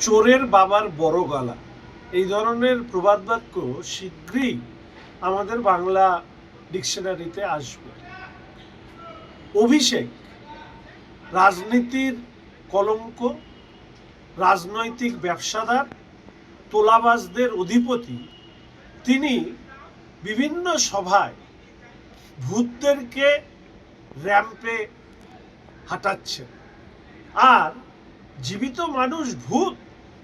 চোরের বাবার বড় গলা। এই ধরনের প্রবাদ বাক্য শীঘ্রই আমাদের বাংলা ডিকশনারিতে আসবে। অভিষেক, রাজনীতির কলঙ্ক, রাজনৈতিক ব্যবসাদার, তোলাবাজদের অধিপতি, তিনি বিভিন্ন সভায় ভূতদেরকে র্যাম্পে হাঁটাচ্ছেন। আর জীবিত মানুষ ভূত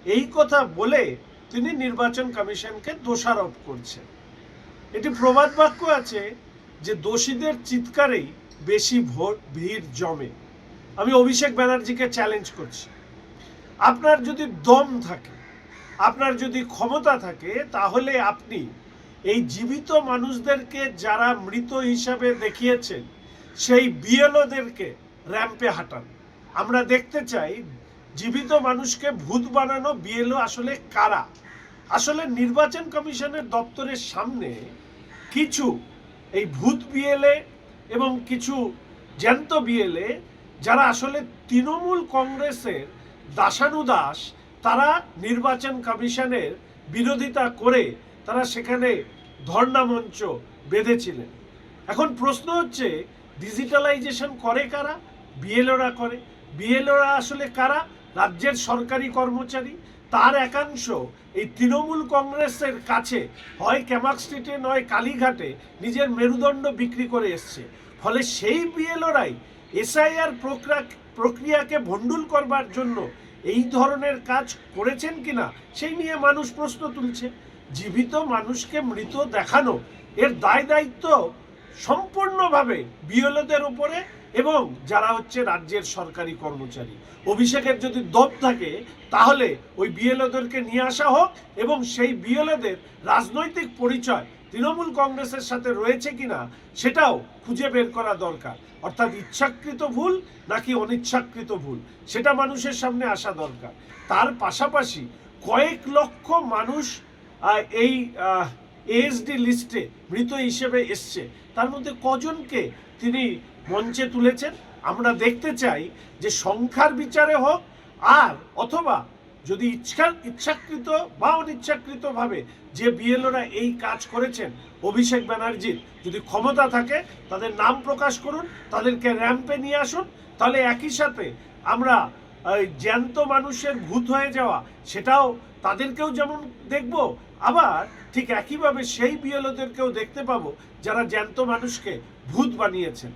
এই কথা বলে তিনি নির্বাচন কমিশনকে দোষারোপ করছেন। এটি প্রবাদ বাক্য আছে যে দোষীদের চিৎকারেই বেশি ভোট, ভিড় জমে। আমি অভিষেক ব্যানার্জিকে চ্যালেঞ্জ করছি। আপনার যদি দম থাকে, আপনার যদি ক্ষমতা থাকে, তাহলে আপনি এই জীবিত মানুষদেরকে যারা মৃত হিসাবে দেখিয়েছেন, সেই বিএলওদেরকে র্যাম্পে হাঁটান। আমরা দেখতে চাই জীবিত মানুষকে ভূত বানানো বিএলও আসলে কারা? আসলে নির্বাচন কমিশনের দপ্তরের সামনে কিছু এই ভূত বিএলএ এবং কিছু জ্যান্ত বিএলএ, যারা আসলে তৃণমূল কংগ্রেসের দাসানুদাস তারা নির্বাচন কমিশনের বিরোধিতা করে তারা সেখানে ধর্ণা মঞ্চ বেঁধেছিলেন। এখন প্রশ্ন হচ্ছে, ডিজিটালাইজেশন করে কারা? বিএলওরা করে। বিএলওরা আসলে কারা? রাজ্যের সরকারি কর্মচারী, তার একাংশ এই তৃণমূল কংগ্রেসের কাছে হয় ক্যামাক স্ট্রিটে, নয় কালীঘাটে নিজের মেরুদণ্ড বিক্রি করে এসছে। ফলে সেই বিএলওরাই এসআইআর প্রক্রিয়াকে ভণ্ডুল করবার জন্য এই ধরনের কাজ করেছেন কিনা, সেই নিয়ে মানুষ প্রশ্ন তুলছে। জীবিত মানুষকে মৃত দেখানো এর দায় দায়িত্ব সম্পূর্ণভাবে বিএলওদের উপরে এবং যারা হচ্ছে রাজ্যের সরকারি কর্মচারী, অভিষেকের যদি দপ থাকে, তাহলে ওই বিএলওদেরকে নিয়ে আসা হোক এবং সেই বিএলওদের রাজনৈতিক পরিচয় তৃণমূল কংগ্রেসের সাথে রয়েছে কিনা, সেটাও খুঁজে বের করা দরকার। অর্থাৎ ইচ্ছাকৃত ভুল নাকি অনিচ্ছাকৃত ভুল, সেটা মানুষের সামনে আসা দরকার। তার পাশাপাশি কয়েক লক্ষ মানুষ এই এএসডি লিস্টে মৃত হিসেবে এসছে। তার মধ্যে কজনকে তিনি মঞ্চে তুলেছেন? আমরা দেখতে চাই যে সংখ্যার বিচারে হোক আর অথবা যদি ইচ্ছা ইচ্ছাকৃত বা অনিচ্ছাকৃতভাবে যে বিএলওরা এই কাজ করেছেন, অভিষেক ব্যানার্জির যদি ক্ষমতা থাকে, তাদের নাম প্রকাশ করুন, তাদেরকে র্যাম্পে নিয়ে আসুন, তাহলে একই সাথে আমরা জ্যান্ত মানুষের ভূত হয়ে যাওয়া, সেটাও তাদেরকেও যেমন দেখব, আবার ঠিক একইভাবে সেই বিএলওদেরকেও দেখতে পাবো যারা জ্যান্ত মানুষকে ভূত বানিয়েছেন।